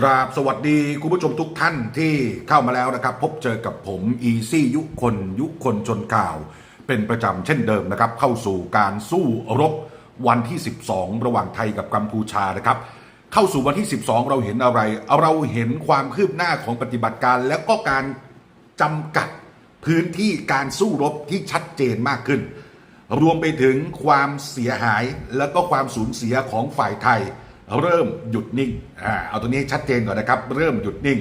กราบสวัสดีคุณผู้ชมทุกท่านที่เข้ามาแล้วนะครับ พบเจอกับผมอีซี่ยุคนยุคนชนข่าว เป็นประจำเช่นเดิมนะครับ เข้าสู่การสู้รบวันที่ 12 ระหว่างไทยกับกัมพูชานะครับ เข้าสู่วันที่ 12 เราเห็นอะไร เราเห็นความคืบหน้าของปฏิบัติการ แล้วก็การจำกัดพื้นที่การสู้รบที่ชัดเจนมากขึ้น รวมไปถึงความเสียหายและก็ความสูญเสียของฝ่ายไทย เริ่มหยุดนิ่งอ่าเอาตัวนี้ชัดเจนก่อนนะครับ เริ่มหยุดนิ่ง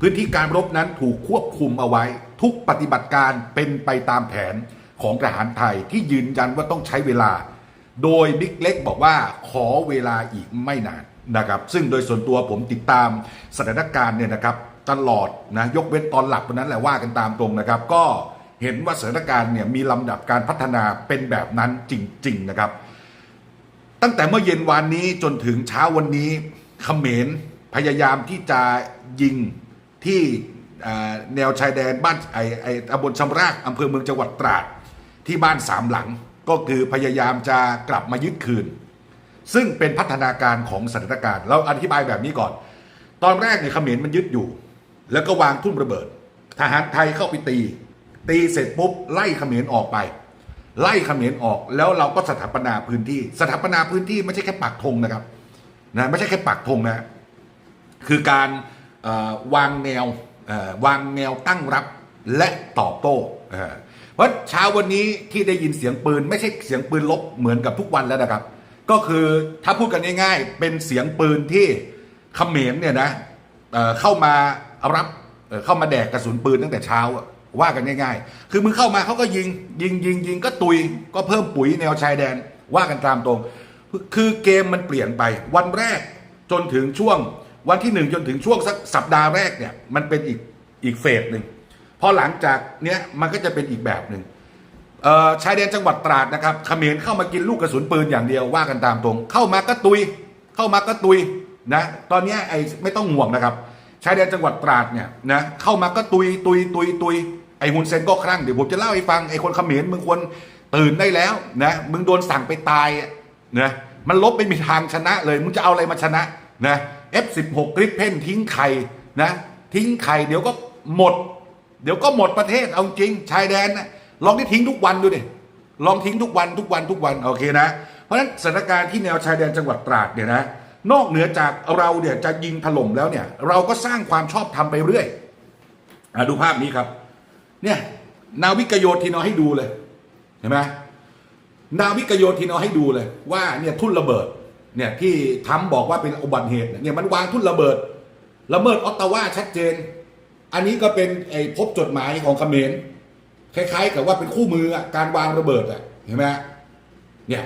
พื้นที่การรบนั้นถูกควบคุมเอาไว้ ทุกปฏิบัติการเป็นไปตามแผนของทหารไทยที่ยืนยันว่าต้องใช้เวลา โดยบิ๊กเล็กบอกว่าขอเวลาอีกไม่นานนะครับ ซึ่งโดยส่วนตัวผมติดตามสถานการณ์เนี่ยนะครับตลอดนะยกเว้นตอนหลับวันนั้นแหละว่ากันตามตรงนะครับ ก็เห็นว่าสถานการณ์เนี่ยมีลำดับการพัฒนาเป็นแบบนั้นจริง ๆ นะครับ ตั้งแต่เมื่อเย็นวานนี้จนถึงเช้าวันนี้เขมรพยายามที่จะยิงที่แนวชายแดนบ้านไอไอตำบลชำรากอำเภอเมืองจังหวัดตราดที่บ้านสามหลัง ก็คือพยายามจะกลับมายึดคืน ซึ่งเป็นพัฒนาการของสถานการณ์เราอธิบายแบบนี้ก่อน ตอนแรกเนี่ยเขมรมันยึดอยู่ แล้วก็วางทุ่นระเบิด ทหารไทยเข้าไปตี ตีเสร็จปุ๊บไล่เขมรออกไป ไล่เขมรออกแล้วเราก็สถาปนาพื้นที่ สถาปนาพื้นที่ไม่ใช่แค่ปักธงนะครับนะไม่ใช่แค่ปักธงนะคือการวางแนววางแนวตั้งรับและตอบโต้เพราะเช้าวันนี้ที่ได้ยินเสียงปืน ไม่ใช่เสียงปืนลบเหมือนกับทุกวันแล้วนะครับ ก็คือถ้าพูดกันง่ายๆ เป็นเสียงปืนที่เขมรเนี่ยนะเเข้ามารับเเข้ามาแดกกระสุนปืนตั้งแต่เช้า ว่ากันง่ายๆ คือมึงเข้ามาเขาก็ยิง ยิงยิงยิงก็ตุย ก็เพิ่มปุ๋ยแนวชายแดน ว่ากันตามตรง คือเกมมันเปลี่ยนไป วันแรกจนถึงช่วง วันที่หนึ่งจนถึงช่วงสักสัปดาห์แรกเนี่ย มันเป็นอีกอีกเฟสหนึ่งพอหลังจากเนี้ยมันก็จะเป็นอีกแบบหนึ่งชายแดนจังหวัดตราดนะครับเขมรเข้ามากินลูกกระสุนปืนอย่างเดียวว่ากันตามตรง เข้ามาก็ตุย เข้ามาก็ตุยนะ ตอนนี้ไอ้ไม่ต้องห่วงนะครับชายแดนจังหวัดตราดเนี่ยนะเข้ามาก็ตุยตุยตุยตุย ไอ้ฮุนเซนก็ครั่งเดี๋ยวผมจะเล่าให้ฟังไอ้คนเขมรมึงควรตื่นได้แล้วนะมึงโดนสั่งไปตายนะมันลบไม่มีทางชนะเลย มึงจะเอาอะไรมาชนะนะ F16 กริปเพนทิ้งไข่นะ ทิ้งไข่เดี๋ยวก็หมด เดี๋ยวก็หมดประเทศเอาจริง ชายแดนนะลองที่ทิ้งทุกวันดูดิลองทิ้งทุกวันทุกวันทุกวันโอเคนะ เพราะฉะนั้นสถานการณ์ที่แนวชายแดนจังหวัดตราดเนี่ยนะนอกเหนือจากเราเนี่ยจะยิงถล่มแล้วเนี่ย เราก็สร้างความชอบธรรมไปเรื่อยอะดูภาพนี้ครับ เนี่ยนาวิกโยธินเอาให้ดูเลยเห็นไหมนาวิกโยธินเอาให้ดูเลย ว่าเนี่ยทุ่นระเบิดเนี่ยที่ทำบอกว่าเป็นอุบัติเหตุเนี่ยมันวางทุ่นระเบิดละเมิดออตตาวาชัดเจน อันนี้ก็เป็นไอ้พบจดหมายของเขมรคล้ายๆ กับว่าเป็นคู่มือการวางระเบิดอะเห็นไหมเนี่ย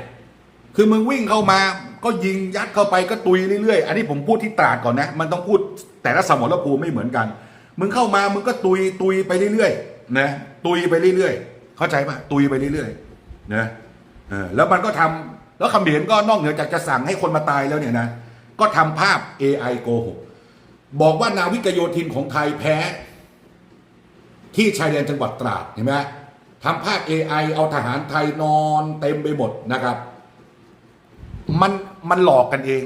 คือมึงวิ่งเข้ามาก็ยิงยัดเข้าไปก็ตุยเรื่อยๆ อันนี้ผมพูดที่ตราดก่อนนะ มันต้องพูดแต่ละสมรภูมิไม่เหมือนกัน มึงเข้ามามึงก็ตุยตุยไปเรื่อยๆ นะตุยไปเรื่อยๆ เข้าใจปะตุยไปเรื่อยๆนะเออแล้วมันก็ทำแล้วคำเขมรก็นอกเหนือจากจะสั่งให้คนมาตายแล้วเนี่ยนะก็ทำภาพ AI โกหกบอกว่านาวิกโยธินของไทยแพ้ ที่ชายแดนจังหวัดตราดเห็นไหมทำภาพ AI เอาทหารไทยนอนเต็มไปหมดนะครับ มันมันหลอกกันเอง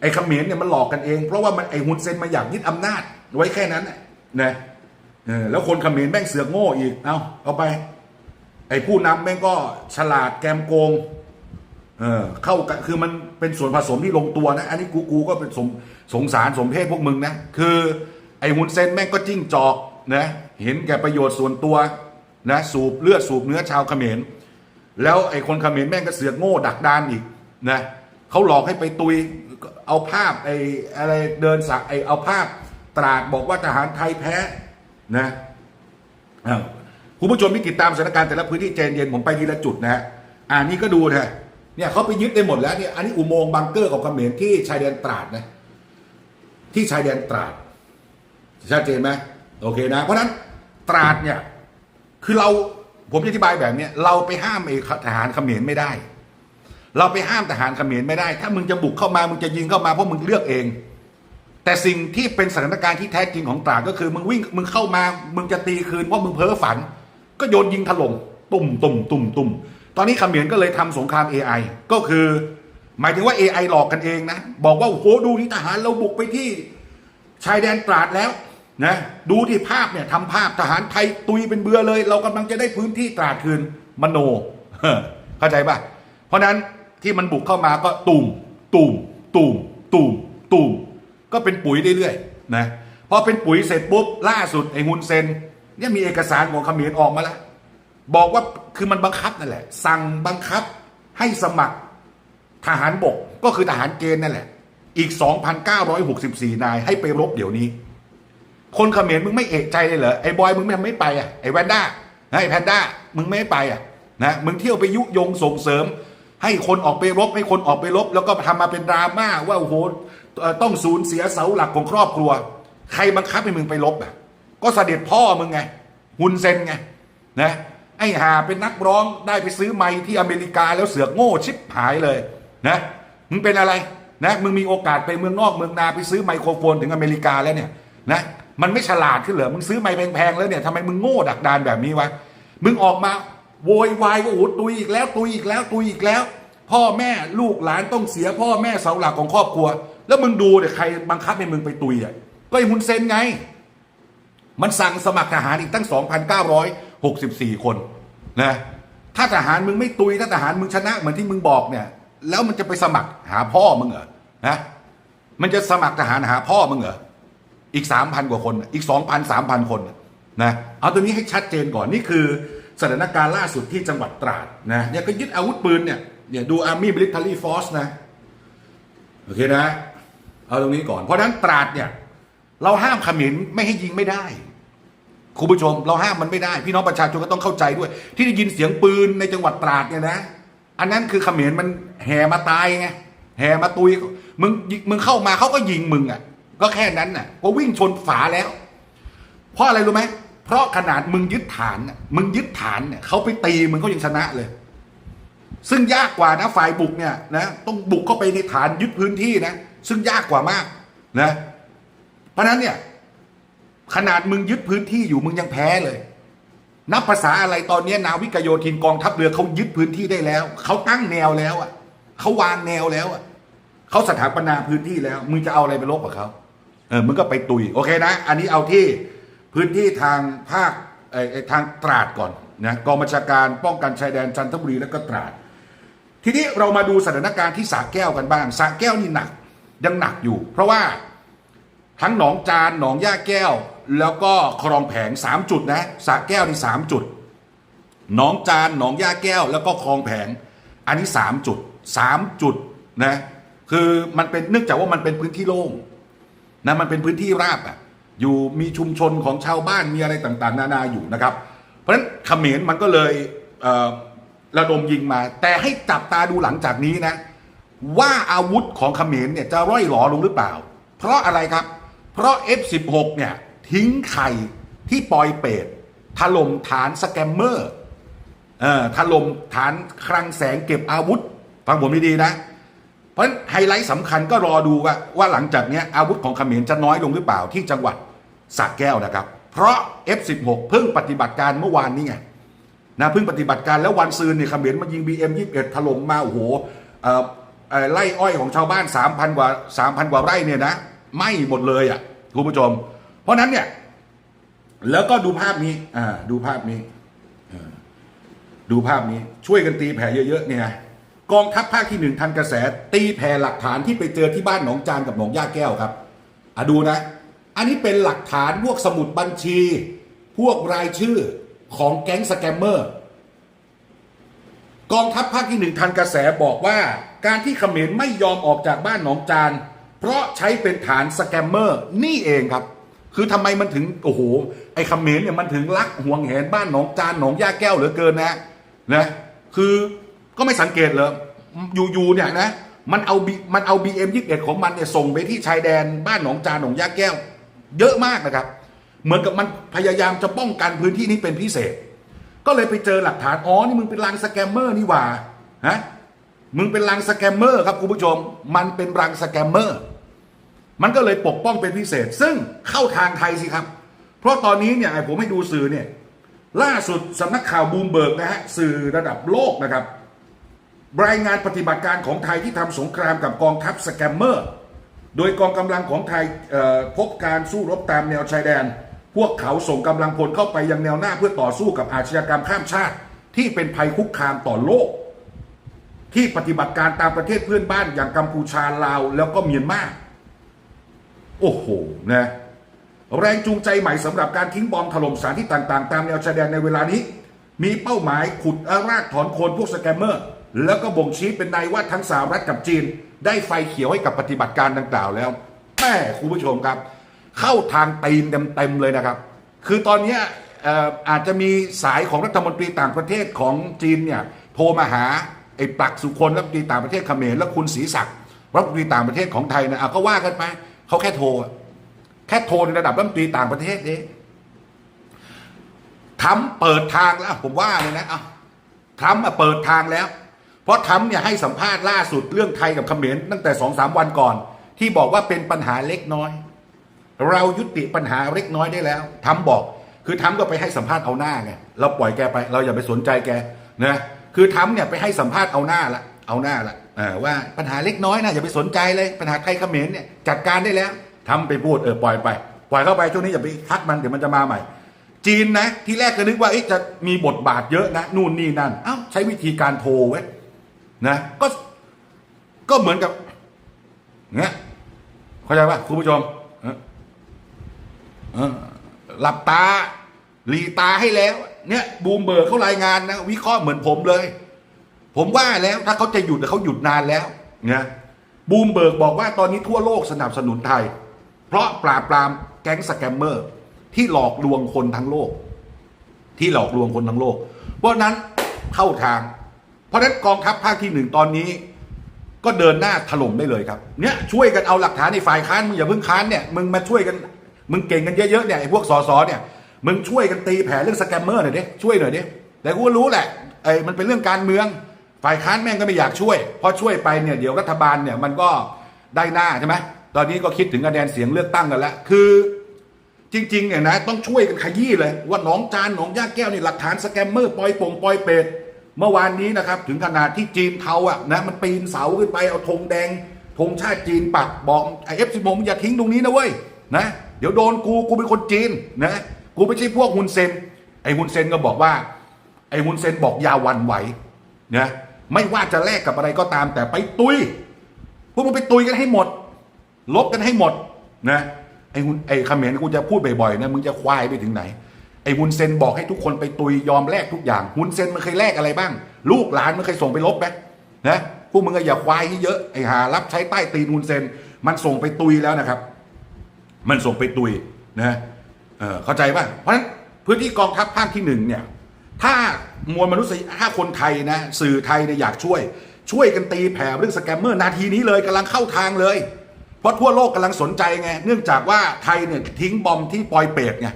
ไอ้เขมรเนี่ยมันหลอกกันเอง เพราะว่ามันไอ้ฮุนเซนมาอยากยึดอำนาจไว้แค่นั้นนะนะ เออแล้วคนเขมรแม่งเสือกโง่อีก เอาเอาไป ไอ้ผู้นำแม่งก็ฉลาดแกมโกง เออเข้ากันคือมันเป็นส่วนผสมที่ลงตัวนะ อันนี้กูกูก็เป็นสงสงสารสมเพศพวกมึงนะ คือไอ้ฮุนเซนแม่งก็จิ้งจอกนะเห็นแก่ประโยชน์ส่วนตัวนะสูบเลือดสูบเนื้อชาวเขมร แล้วไอ้คนเขมรแม่งก็เสือกโง่ดักดานอีกนะเขาหลอกให้ไปตุยเอาภาพไอ้อะไรเดินสักไอ้เอาภาพตราดบอกว่าทหารไทยแพ้ นะคุณผู้ชมที่ติดตามสถานการณ์แต่ละพื้นที่เจนเย็นผมไปทีละจุดนะฮะอ่านี่ก็ดูนะเนี่ยเขาไปยึดได้หมดแล้วเนี่ยอันนี้อุโมงค์บังเกอร์ของเขมรที่ชายแดนตราดนะที่ชายแดนตราดชัดเจนไหมโอเคนะ เพราะฉะนั้นตราดเนี่ยคือเราผมอธิบายแบบเนี้ยเราไปห้ามไอ้ทหารเขมรไม่ได้ เราไปห้ามทหารเขมรไม่ได้ ถ้ามึงจะบุกเข้ามามึงจะยิงเข้ามาเพราะมึงเลือกเอง แต่สิ่งที่เป็นสถานการณ์ที่แท้จริงของตราดก็คือ มึงวิ่งมึงเข้ามา มึงจะตีคืนเพราะมึงเพ้อฝัน ก็โยนยิงถล่มตุ่มตุ่มตุ่มตุ่มตอนนี้เขมรก็เลยทำสงคราม AI ก็คือ หมายถึงว่า AI หลอกกันเองนะ บอกว่าโอ้โหดูที่ทหารเราบุกไปที่ชายแดนตราดแล้วนะดูที่ภาพเนี่ยทำภาพทหารไทยตุยเป็นเบือเลย เรากำลังจะได้พื้นที่ตราดคืนมโนเข้าใจป่ะ เพราะฉะนั้นที่มันบุกเข้ามาก็ตุ่มตุ่มตุ่มตุ่มตุ่ม ก็เป็นปุ๋ยเรื่อยๆนะพอเป็นปุ๋ยเสร็จปุ๊บล่าสุดไอ้ฮุนเซนเนี่ยมีเอกสารของเขมรออกมาแล้วบอกว่าคือมันบังคับนั่นแหละ สั่งบังคับให้สมัครทหารบกก็คือทหารเกณฑ์นั่นแหละ อีก 2,964 นายให้ไปรบเดี๋ยวนี้ คนเขมรมึงไม่เอกใจเลยเหรอไอ้บอยมึงไม่ไม่ไปอะไอ้แวนด้าไอ้แพนด้ามึงไม่ไปอะนะมึงเที่ยวไปยุยงส่งเสริม ให้คนออกไปรบให้คนออกไปรบ แล้วก็ทำมาเป็นดราม่าว่าโอ้โห ต้องสูญเสียเสาหลักของครอบครัว ใครบังคับให้มึงไปรบอะก็เสด็จพ่อมึงไงฮุนเซนไงนะไอ้หาเป็นนักร้องได้ไปซื้อไมค์ที่อเมริกาแล้วเสือกโง่ชิบหายเลยนะมึงเป็นอะไรนะมึงมีโอกาสไปเมืองนอกเมืองนาไปซื้อไมโครโฟนถึงอเมริกาแล้วเนี่ยนะมันไม่ฉลาดขึ้นเหรอมึงซื้อไมค์แพงๆแล้วเนี่ยทำไมมึงโง่ดักดานแบบนี้วะมึงออกมาโวยวายว่าโอ้โหตุยอีกแล้วตุยอีกแล้วตุยอีกแล้ว พ่อแม่ลูกหลานต้องเสียพ่อแม่เสาหลักของครอบครัว แล้วมึงดูเนี่ยใครบังคับให้มึงไปตุยอะก็ไอ้ฮุนเซนไง มันสั่งสมัครทหารอีกตั้ง 2,964 คนนะถ้าทหารมึงไม่ตุยถ้าทหารมึงชนะเหมือนที่มึงบอกเนี่ย แล้วมันจะไปสมัครหาพ่อมึงเหรอนะมันจะสมัครทหารหาพ่อมึงเหรออีก 3,000 กว่าคน อีก 2,000 3,000 คนนะเอาตัวนี้ให้ชัดเจนก่อนนี่คือสถานการณ์ล่าสุดที่จังหวัดตราดนะเนี่ยก็ยึดอาวุธปืนเนี่ยเนี่ยดู Army Military Force นะ โอเคนะ เอาตรงนี้ก่อน เพราะฉะนั้นตราดเนี่ย เราห้ามขมรไม่ให้ยิงไม่ได้คุณผู้ชม เราห้ามมันไม่ได้ พี่น้องประชาชนก็ต้องเข้าใจด้วย ที่ได้ยินเสียงปืนในจังหวัดตราดเนี่ยนะอันนั้นคือขมรมันแห่มาตายไงแห่มาตุยมึงมึงเข้ามาเขาก็ยิงมึงอะ ก็แค่นั้นน่ะก็วิ่งชนฝาแล้ว เพราะอะไรรู้ไหมเพราะขนาดมึงยึดฐานน่ะมึงยึดฐานเนี่ยเขาไปตีมึงเขายังชนะเลย ซึ่งยากกว่านะฝ่ายบุกเนี่ยนะต้องบุกเข้าไปในฐานยึดพื้นที่นะ ซึ่งยากกว่ามากนะเพราะนั้นเนี่ยขนาดมึงยึดพื้นที่อยู่มึงยังแพ้เลย นับภาษาอะไรตอนนี้นาวิกโยธินกองทัพเรือเขายึดพื้นที่ได้แล้ว เขาตั้งแนวแล้วอะเขาวางแนวแล้วอะเขาสถาปนาพื้นที่แล้ว มึงจะเอาอะไรไปลบกับเขาเออมึงก็ไปตุยโอเคนะ อันนี้เอาที่พื้นที่ทางภาคเอ่อทางตราดก่อนนะกองบัญชาการป้องกันชายแดนจันทบุรีและก็ตราด ทีนี้เรามาดูสถานการณ์ที่สระแก้วกันบ้างสระแก้วนี่หนัก ยังหนักอยู่ เพราะว่าทั้งหนองจานหนองย่าแก้ว แล้วก็คลองแผงสามจุดนะสระแก้วนี่สามจุด หนองจานหนองย่าแก้ว แล้วก็คลองแผง อันนี้สามจุดสามจุดนะคือมันเป็นเนื่องจากว่ามันเป็นพื้นที่โล่งนะมันเป็นพื้นที่ราบอะอยู่มีชุมชนของชาวบ้านมีอะไรต่างๆ นานาอยู่นะครับ เพราะฉะนั้นเขมรมันก็เลยเระดมยิงมา แต่ให้จับตาดูหลังจากนี้นะ ว่าอาวุธของเขมรเนี่ยจะร่อยหลอลงหรือเปล่า เพราะอะไรครับ เพราะ F16 เนี่ยทิ้งไข่ที่ปอยเปตถล่มฐานสแกมเมอร์เอ่อถล่มฐานคลังแสงเก็บอาวุธ ฟังผมดีๆนะ เพราะฉะนั้นไฮไลท์สำคัญก็รอดูว่าว่าหลังจากเนี้ยอาวุธของเขมรจะน้อยลงหรือเปล่าที่จังหวัดสระแก้วนะครับ เพราะ F16 เพิ่งปฏิบัติการเมื่อวานนี้ไงนะเพิ่งปฏิบัติการแล้ววันซืนเนี่ยเขมรมันยิง BM21 ถล่มมาโอ้โหเอ่อ ไล่อ้อยของชาวบ้าน 3,000 กว่า 3,000 กว่าไร่เนี่ยนะไหม้หมดเลยอะคุณผู้ชม เพราะนั้นเนี่ย แล้วก็ดูภาพนี้อ่าดูภาพนี้ดูภาพนี้ช่วยกันตีแผ่เยอะๆเนี่ยนะกองทัพภาคที่หนึ่งทันกระแส ตีแผ่หลักฐานที่ไปเจอที่บ้านหนองจานกับหนองย่าแก้วครับอะดูนะ อันนี้เป็นหลักฐานพวกสมุดบัญชี พวกรายชื่อของแก๊งสแกมเมอร์ กองทัพภาคที่หนึ่งทันกระแสบอกว่า การที่เขมรไม่ยอมออกจากบ้านหนองจาน เพราะใช้เป็นฐานสแกมเมอร์นี่เองครับ คือทำไมมันถึงโอ้โหไอ้เขมรเนี่ยมันถึงรักห่วงแหนบ้านหนองจานหนองย่าแก้วเหลือเกินนะนะคือก็ไม่สังเกตเลยอยู่ๆเนี่ยนะมันเอามันเอา BM 21ของมันเนี่ยส่งไปที่ชายแดนบ้านหนองจานหนองย่าแก้ว เยอะมากนะครับ เหมือนกับมันพยายามจะป้องกันพื้นที่นี้เป็นพิเศษ ก็เลยไปเจอหลักฐานอ๋อนี่มึงเป็นรังสแกมเมอร์นี่หว่าฮะ มึงเป็นรังสแกมเมอร์ครับคุณผู้ชม มันเป็นรังสแกมเมอร์ มันก็เลยปกป้องเป็นพิเศษ ซึ่งเข้าทางไทยสิครับ เพราะตอนนี้เนี่ยผมให้ดูสื่อเนี่ยล่าสุดสำนักข่าวบูมเบิร์กนะฮะสื่อระดับโลกนะครับรายงานปฏิบัติการของไทยที่ทำสงครามกับกองทัพสแกมเมอร์ โดยกองกำลังของไทยพบการสู้รบตามแนวชายแดน พวกเขาส่งกำลังพลเข้าไปยังแนวหน้าเพื่อต่อสู้กับอาชญากรรมข้ามชาติ ที่เป็นภัยคุกคามต่อโลก ที่ปฏิบัติการตามประเทศเพื่อนบ้านอย่างกัมพูชาลาว แล้วก็เมียนมาโอ้โหนะแรงจูงใจใหม่สำหรับการทิ้งบอมถล่มสถานที่ต่าง ๆ ตามแนวชายแดนในเวลานี้ มีเป้าหมายขุดรากถอนโคนพวกสแกมเมอร์ แล้วก็บ่งชี้เป็นนายว่าทั้งสหรัฐกับจีน ได้ไฟเขียวให้กับปฏิบัติการดังกล่าวแล้วแม่คุณผู้ชมครับ เข้าทางตีนเต็มๆเลยนะครับ คือตอนนี้อาจจะมีสายของรัฐมนตรีต่างประเทศของจีนเนี่ยโทรมาหา ไอ้ปลักสุคนรัฐมนตรีต่างประเทศเขมรและคุณศรีศักดิ์รัฐมนตรีต่างประเทศของไทยนะเอาก็ว่ากันไปเขาแค่โทรแค่โทรในระดับรัฐมนตรีต่างประเทศเองทำเปิดทางแล้ว ผมว่าเลยนะเอาทำมาเปิดทางแล้ว เพราะทำเนี่ยให้สัมภาษณ์ล่าสุดเรื่องไทยกับเขมรตั้งแต่สองสามวันก่อน ที่บอกว่าเป็นปัญหาเล็กน้อย เรายุติปัญหาเล็กน้อยได้แล้วทำบอก คือทำก็ไปให้สัมภาษณ์เอาหน้าไงเราปล่อยแกไป เราอย่าไปสนใจแกนะ คือทำเนี่ยไปให้สัมภาษณ์เอาหน้าละเอาหน้าละว่าปัญหาเล็กน้อยนะอย่าไปสนใจเลยปัญหาไทยเขมรเนี่ยจัดการได้แล้วทำไปพูดเออปล่อยไป ปล่อยเข้าไปช่วงนี้อย่าไปทักมันเดี๋ยวมันจะมาใหม่ จีนนะที่แรกก็นึกว่าจะมีบทบาทเยอะนะนู่นนี่นั่นเอ้าใช้วิธีการโทรเว้ยนะก็ก็เหมือนกับเงี้ยเข้าใจป่ะคุณผู้ชมออเออหลับตาหลีตาให้แล้ว เนี่ยบูมเบิร์กเขารายงานนะวิเคราะห์เหมือนผมเลย ผมว่าแล้วถ้าเขาจะหยุดเขาหยุดนานแล้วนะบูมเบิร์กบอกว่าตอนนี้ทั่วโลกสนับสนุนไทย เพราะปราบปรามแก๊งสแกมเมอร์ ที่หลอกลวงคนทั้งโลก ที่หลอกลวงคนทั้งโลก เพราะนั้นเข้าทาง เพราะฉะนั้นกองทัพภาคที่หนึ่งตอนนี้ ก็เดินหน้าถล่มได้เลยครับเนี่ยช่วยกันเอาหลักฐานในฝ่ายค้านมึงอย่าเพิ่งค้านเนี่ยมึงมาช่วยกันมึงเก่งกันเยอะๆเนี่ยไอ้พวกสสเนี่ย มึงช่วยกันตีแผ่เรื่องสแกมเมอร์หน่อยดิช่วยหน่อยดิแต่กูก็รู้แหละไอ้มันเป็นเรื่องการเมือง ฝ่ายค้านแม่งก็ไม่อยากช่วยเพราะช่วยไปเนี่ยเดี๋ยวรัฐบาลเนี่ยมันก็ได้หน้าใช่ไหมตอนนี้ก็คิดถึงคะแนนเสียงเลือกตั้งกันแล้วคือจริงๆเนี่ยนะต้องช่วยกันขยี้เลย ว่าหนองจานหนองย่าแก้วนี่หลักฐานสแกมเมอร์ปล่อยปงปล่อยเป็ดเมื่อวานนี้นะครับถึงขนาดที่จีนเทาอะนะมันปีนเสาขึ้นไปเอาธงแดงธงชาติจีนปักบอกไอเอฟซีโมงอย่าทิ้งตรงนี้นะเว้ยนะเดี๋ยวโดนกูกูเป็นคนจีนนะ กูไม่ใช่พวกฮุนเซน ไอฮุนเซนก็บอกว่า ไอฮุนเซนบอกยาวันไหวนะไม่ว่าจะแลกกับอะไรก็ตาม แต่ไปตุยพวกมึงไปตุยกันให้หมด ลบกันให้หมดนะไอ้หุนไอ้เขมรกูจะพูดบ่อยๆนะมึงจะควายไปถึงไหนไอ้ฮุนเซนบอกให้ทุกคนไปตุยยอมแลกทุกอย่างฮุนเซนมันเคยแลกอะไรบ้าง ลูกหลานมันเคยส่งไปลบไหมนะพวกมึงอย่าควายให้เยอะไอ้หารับใช้ใต้ตีนฮุนเซน มันส่งไปตุยแล้วนะครับ มันส่งไปตุยนะ เข้าใจป่ะเพราะฉะนั้นพื้นที่กองทัพภาคที่หนึ่งเนี่ยถ้ามวลมนุษย์ถ้าคนไทยนะสื่อไทยเนี่ยอยากช่วย ช่วยกันตีแผ่เรื่องสแกมเมอร์นาทีนี้เลยกำลังเข้าทางเลย เพราะทั่วโลกกำลังสนใจไงเนื่องจากว่าไทยเนี่ยทิ้งบอมที่ปอยเปตไง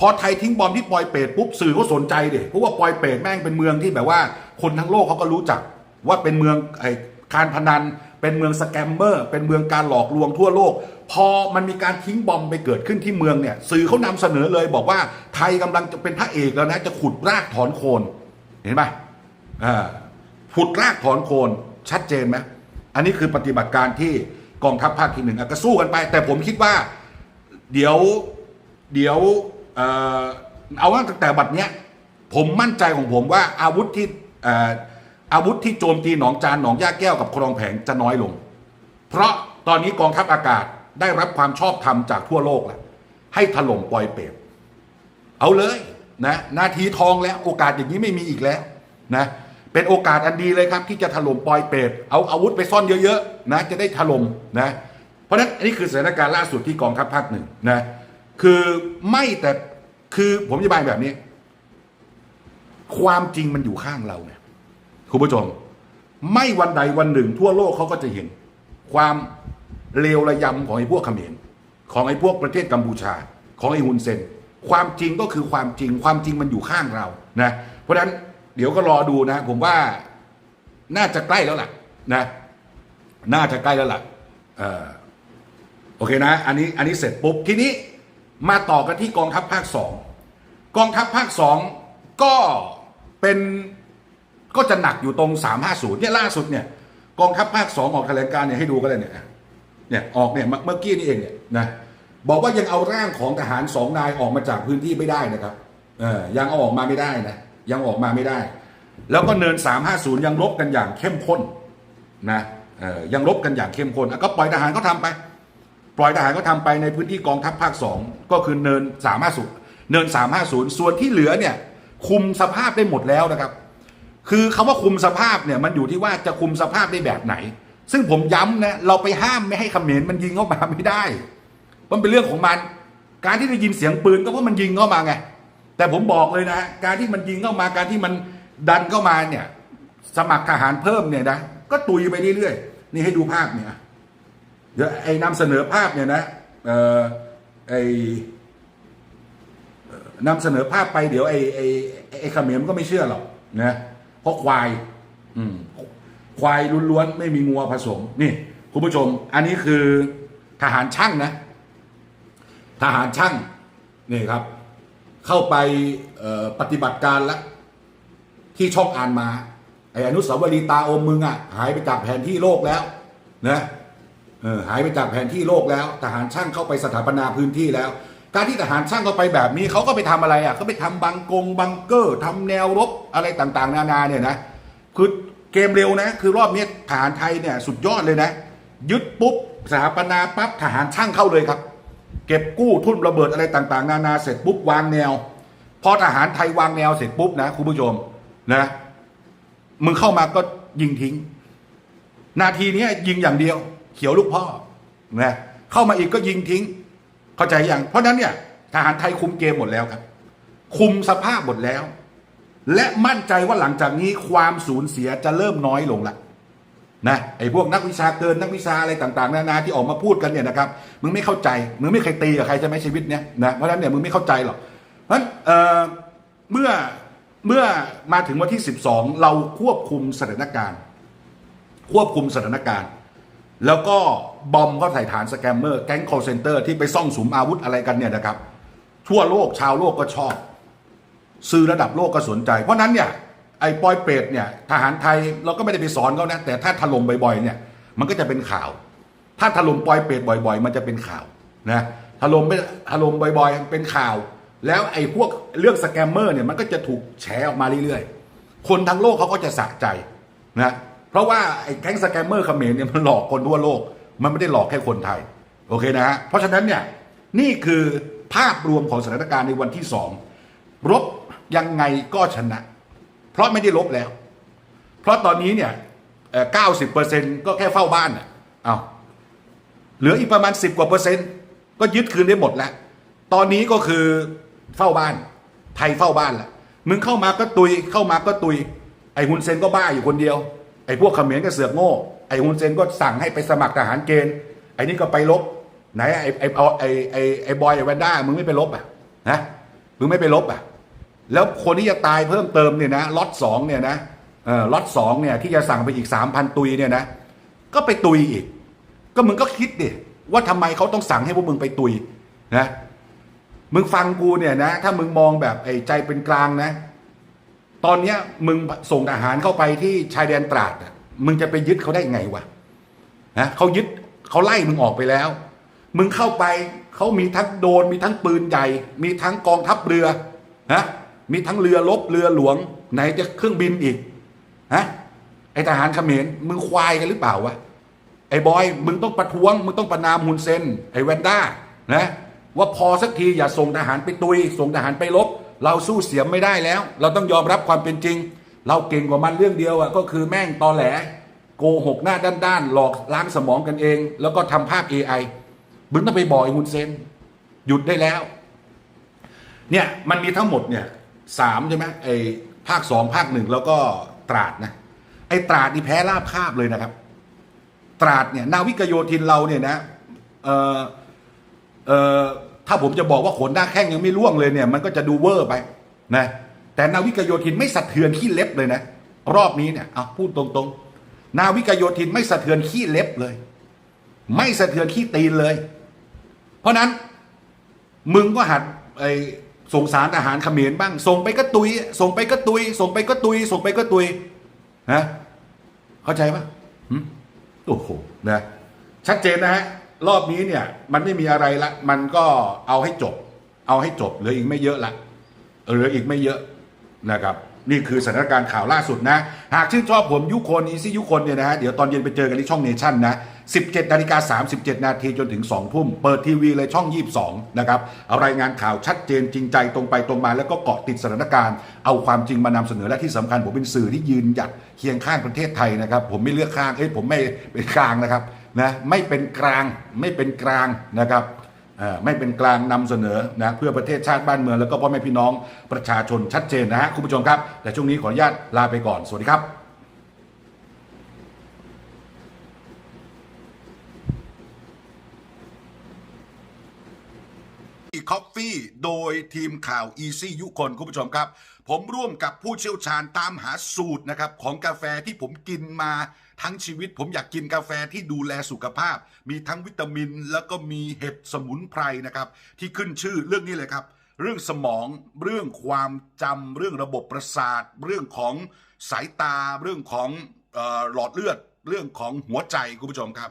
พอไทยทิ้งบอมที่ปอยเปตปุ๊บสื่อเขาสนใจเด็เพราะว่าปอยเปตแม่งเป็นเมืองที่แบบว่า คนทั้งโลกเขาก็รู้จักว่าเป็นเมืองไอ้การพนัน เป็นเมืองสแกมเมอร์ เป็นเมืองการหลอกลวงทั่วโลก พอมันมีการทิ้งบอมไปเกิดขึ้นที่เมืองเนี่ย สื่อเขานำเสนอเลยบอกว่าไทยกำลังจะเป็นพระเอกแล้วนะ จะขุดรากถอนโคน เห็นไหมอ่าขุดรากถอนโคน ชัดเจนไหมอันนี้คือปฏิบัติการที่กองทัพภาคที่หนึ่งอะก็สู้กันไป แต่ผมคิดว่า เดี๋ยวเดี๋ยวเอาว่าตั้งแต่บัดเนี้ยผมมั่นใจของผมว่าอาวุธที่ อาวุธที่โจมตีหนองจานหนองย่าแก้วกับคลองแผงจะน้อยลง เพราะตอนนี้กองทัพอากาศได้รับความชอบธรรมจากทั่วโลกแล้วให้ถล่มปลอยเปรตเอาเลยนะนาทีทองแล้วโอกาสอย่างนี้ไม่มีอีกแล้วนะเป็นโอกาสอันดีเลยครับ ที่จะถล่มปอยเปรตเอาอาวุธไปซ่อนเยอะๆนะจะได้ถล่มนะเพราะฉะนั้นอันนี้คือสถานการณ์ล่าสุดที่กองทัพภาคหนึ่งนะคือไม่แต่คือผมอธิบายแบบนี้ ความจริงมันอยู่ข้างเราไง คุณผู้ชม ไม่วันใดวันหนึ่ง ทั่วโลกเขาก็จะเห็น ความเลวระยำของไอ้พวกเขมรของไอ้พวกประเทศกัมพูชา ของไอ้ฮุนเซน ความจริงก็คือความจริง ความจริงมันอยู่ข้างเรานะเพราะฉะนั้นเดี๋ยวก็รอดูนะ ผมว่าน่าจะใกล้แล้วล่ะนะ น่าจะใกล้แล้วล่ะออโอเคนะ อันนี้อันนี้เสร็จปุ๊บทีนี้มาต่อกันที่กองทัพภาคสองกองทัพภาคสองก็เป็น ก็จะหนักอยู่ตรง 350เนี่ยล่าสุดเนี่ยกองทัพภาค 2 ออกแถลงการเนี่ยให้ดูก็เลยเนี่ยเนี่ยออกเนี่ยเมื่อกี้นี่เองเนี่ยนะบอกว่ายังเอาร่างของทหารสองนายออกมาจากพื้นที่ไม่ได้นะครับเออยังเอาออกมาไม่ได้นะยังออกมาไม่ได้ แล้วก็เนิน 350 ยังรบกันอย่างเข้มข้นนะเออยังรบกันอย่างเข้มข้นก็ปล่อยทหารเขาทำไป ปล่อยทหารก็ทำไปในพื้นที่กองทัพภาค 2 ก็คือเนิน 350 เนิน 350 ส่วนที่เหลือเนี่ยคุมสภาพได้หมดแล้วนะครับ คือคำว่าคุมสภาพเนี่ยมันอยู่ที่ว่าจะคุมสภาพได้แบบไหน ซึ่งผมย้ำนะเราไปห้ามไม่ให้ขมรมันยิงเข้ามาไม่ได้ มันเป็นเรื่องของมัน การที่ได้ยินเสียงปืนก็เพราะมันยิงเข้ามาไง แต่ผมบอกเลยนะ การที่มันยิงเข้ามาการที่มันดันเข้ามาเนี่ย สมัครทหารเพิ่มเนี่ยนะก็ตุยไปเรื่อยๆนี่ให้ดูภาพเนี่ยเดี๋ยวไอ้นำเสนอภาพเนี่ยนะเออไอ้นำเสนอภาพไปเดี๋ยวไอ้ไอ้ไอ้ไอ้เขมรมันก็ไม่เชื่อหรอกนะ เพราะควาย อืม ควายล้วนๆไม่มีงัวผสม นี่ คุณผู้ชม อันนี้คือทหารช่างนะ ทหารช่างนี่ครับ เข้าไปปฏิบัติการแล้วที่ช่องอ่านมาไอ้อนุสาวรีย์ตาอมมึงอะ หายไปจากแผนที่โลกแล้วนะเออหายไปจากแผนที่โลกแล้ว ทหารช่างเข้าไปสถาปนาพื้นที่แล้ว การที่ทหารช่างเข้าไปแบบนี้เขาก็ไปทำอะไรอะเขาไปทำบังกงบังเกอร์ทำแนวรบอะไรต่างๆ นานาเนี่ยนะคือเกมเร็วนะ คือรอบนี้ทหารไทยเนี่ยสุดยอดเลยนะ ยึดปุ๊บสถาปนาปั๊บทหารช่างเข้าเลยครับ เก็บกู้ทุ่นระเบิดอะไรต่างๆ นานาเสร็จปุ๊บวางแนวพอทหารไทยวางแนวเสร็จปุ๊บนะคุณผู้ชมนะมึงเข้ามาก็ยิงทิ้ง นาทีนี้ยิงอย่างเดียว เขียวลูกพ่อนะเข้ามาอีกก็ยิงทิ้ง เข้าใจยังเพราะนั้นเนี่ยทหารไทยคุมเกมหมดแล้วครับ คุมสภาพหมดแล้ว และมั่นใจว่าหลังจากนี้ความสูญเสียจะเริ่มน้อยลงละนะไอ้พวกนักวิชาเกินนักวิชาอะไรต่างๆ นานาที่ออกมาพูดกันเนี่ยนะครับมึงไม่เข้าใจมึงไม่เคยตีกับใครใช่ไหมชีวิตเนี้ยนะเพราะฉะนั้นเนี่ยมึงไม่เข้าใจหรอกเพราะฉะนั้นเอ่อเมื่อเมื่อมาถึงวันที่ 12 เราควบคุมสถานการณ์ ควบคุมสถานการณ์ แล้วก็บอมก็ใส่ฐานสแกมเมอร์แก๊งคอร์เซนเตอร์ที่ไปซ่องสุมอาวุธอะไรกันเนี่ยนะครับ ทั่วโลกชาวโลกก็ชอบสื่อระดับโลกก็สนใจ เพราะนั้นเนี่ยไอ้ปอยเปรตเนี่ยทหารไทยเราก็ไม่ได้ไปสอนเขานะ แต่ถ้าถล่มบ่อยๆเนี่ยมันก็จะเป็นข่าว ถ้าถล่มปอยเปรตบ่อย ๆ มันจะเป็นข่าวนะถล่มไปถล่มบ่อยๆ เป็นข่าว แล้วไอ้พวกเรื่องสแกมเมอร์เนี่ยมันก็จะถูกแฉออกมาเรื่อยๆ คนทั้งโลกเขาก็จะสะใจนะ เพราะว่าไอ้แก๊งสแกมเมอร์เขมรเนี่ยมันหลอกคนทั่วโลก มันไม่ได้หลอกแค่คนไทย โอเคนะฮะ เพราะฉะนั้นเนี่ยนี่คือภาพรวมของสถานการณ์ในวันที่สองรบยังไงก็ชนะ เพราะไม่ได้ลบแล้ว เพราะตอนนี้เนี่ยเก้าสิบเปอร์เซ็นก็แค่เฝ้าบ้านอะเอาเหลืออีกประมาณสิบกว่าเปอร์เซ็นต์ก็ยึดคืนได้หมดแล้ว ตอนนี้ก็คือเฝ้าบ้าน ไทยเฝ้าบ้านละมึงเข้ามาก็ตุยเข้ามาก็ตุย ไอ้ฮุนเซนก็บ้าอยู่คนเดียว ไอ้พวกเขมรก็เสือกโง่ ไอ้ฮุนเซนก็สั่งให้ไปสมัครทหารเกณฑ์ ไอ้นี่ก็ไปลบ ไหนไอ้ไอ้เอาไอ้ไอ้ไอ้บอยไอ้แวนด้ามึงไม่ไปลบอะนะมึงไม่ไปลบอะ แล้วคนที่จะตายเพิ่มเติมเนี่ยนะล็อตสองเนี่ยนะเออล็อตสองเนี่ยที่จะสั่งไปอีกสามพันตุยเนี่ยนะ ก็ไปตุยอีก ก็มึงก็คิดดิว่าทำไมเขาต้องสั่งให้พวกมึงไปตุยนะมึงฟังกูเนี่ยนะ ถ้ามึงมองแบบไอ้ใจเป็นกลางนะ ตอนเนี้ยมึงส่งทหารเข้าไปที่ชายแดนตราดอะมึงจะไปยึดเขาได้ไงวะนะเขายึดเขาไล่มึงออกไปแล้ว มึงเข้าไปเขามีทั้งโดนมีทั้งปืนใหญ่ มีทั้งกองทัพเรือนะมีทั้งเรือลบเรือหลวง ไหนจะเครื่องบินอีกฮะไอทหารเขมรมึงควายกันหรือเปล่าวะไอบอยมึงต้องประท้วง มึงต้องประนามฮุนเซนไอแวนด้านะว่าพอสักทีอย่าส่งทหารไปตุย ส่งทหารไปลบ เราสู้เสียมไม่ได้แล้ว เราต้องยอมรับความเป็นจริง เราเก่งกว่ามันเรื่องเดียวอะก็คือแม่งตอแหล โกหกหน้าด้านๆหลอกล้างสมองกันเอง แล้วก็ทำภาพ AI มึงต้องไปบอกไอ้ฮุนเซนหยุดได้แล้ว เนี่ยมันมีทั้งหมดเนี่ยสามใช่ไหมไอ้ภาคสองภาคหนึ่งแล้วก็ตราดนะไอ้ตราดนี่แพ้ราบคาบเลยนะครับ ตราดเนี่ยนาวิกโยธินเราเนี่ยนะเออเออ ถ้าผมจะบอกว่าขนหน้าแข้งยังไม่ร่วงเลยเนี่ย มันก็จะดูเวอร์ไปนะแต่นาวิกโยธินไม่สะเทือนขี้เล็บเลยนะ รอบนี้เนี่ยเอาพูดตรงๆ นาวิกโยธินไม่สะเทือนขี้เล็บเลย ไม่สะเทือนขี้ตีนเลย เพราะนั้นมึงก็หัดไอส่งสารทหารเขมรบ้าง ส่งไปก็ตุย ส่งไปก็ตุย ส่งไปก็ตุย ส่งไปก็ตุยนะเข้าใจปะโอ้โหนะชัดเจนนะฮะ รอบนี้เนี่ยมันไม่มีอะไรละ มันก็เอาให้จบ เอาให้จบเหลืออีกไม่เยอะละเหลืออีกไม่เยอะนะครับ นี่คือสถานการณ์ข่าวล่าสุดนะ หากชื่นชอบผมยุคนอีซี่ยุคนเนี่ยนะฮะเดี๋ยวตอนเย็นไปเจอกันที่ช่องเนชั่นนะ 17นาฬิกา37 นาทีจนถึง 2 ทุ่ม เปิดทีวีเลยช่อง 22 นะครับเอารายงานข่าวชัดเจนจริงใจตรงไปตรงมา แล้วก็เกาะติดสถานการณ์ เอาความจริงมานำเสนอและที่สำคัญผมเป็นสื่อที่ยืนหยัดเคียงข้างประเทศไทยนะครับ ผมไม่เลือกข้างเอ้ยผมไม่เป็นกลางนะครับ นะไม่เป็นกลางไม่เป็นกลางนะครับไม่เป็นกลางนำเสนอนะเพื่อประเทศชาติบ้านเมืองแล้วก็พ่อแม่พี่น้องประชาชนชัดเจนนะฮะคุณผู้ชมครับ แต่ช่วงนี้ขออนุญาตลาไปก่อน สวัสดีครับคอฟฟี่โดยทีมข่าว Easy ยุคนคุณผู้ชมครับ ผมร่วมกับผู้เชี่ยวชาญตามหาสูตรนะครับของกาแฟที่ผมกินมา ทั้งชีวิตผมอยากกินกาแฟที่ดูแลสุขภาพ มีทั้งวิตามิน แล้วก็มีเห็ดสมุนไพรนะครับ ที่ขึ้นชื่อเรื่องนี้เลยครับ เรื่องสมองเรื่องความจำเรื่องระบบประสาท เรื่องของสายตา เรื่องของออหลอดเลือด เรื่องของหัวใจคุณผู้ชมครับ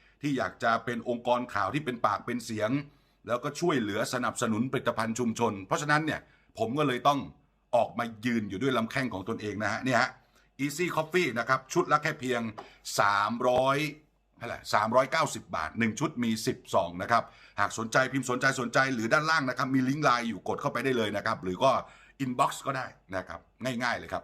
ที่อยากจะเป็นองค์กรข่าวที่เป็นปากเป็นเสียง แล้วก็ช่วยเหลือสนับสนุนผลิตภัณฑ์ชุมชน เพราะฉะนั้นเนี่ยผมก็เลยต้องออกมายืนอยู่ด้วยลำแข้งของตนเองนะฮะเนี่ยฮะ Easy Coffee นะครับ ชุดละแค่เพียง 300เท่าไหร่390 บาท 1 ชุดมี 10ซองนะครับ หากสนใจพิมพ์สนใจสนใจหรือด้านล่างนะครับ มีลิงก์ไลน์อยู่กดเข้าไปได้เลยนะครับ หรือก็ inbox ก็ได้นะครับ ง่ายๆเลยครับ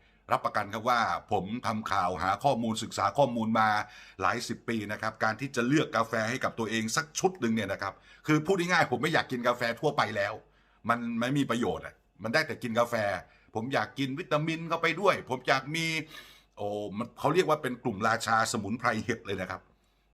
รับประกันครับว่าผมทำข่าวหาข้อมูลศึกษาข้อมูลมาหลายสิบปีนะครับการที่จะเลือกกาแฟให้กับตัวเองสักชุดหนึ่งเนี่ยนะครับคือพูดง่ายๆผมไม่อยากกินกาแฟทั่วไปแล้ว มันไม่มีประโยชน์อะมันได้แต่กินกาแฟ ผมอยากกินวิตามินเข้าไปด้วย ผมอยากมีโอ้เขาเรียกว่าเป็นกลุ่มราชาสมุนไพรเห็ดเลยนะครับ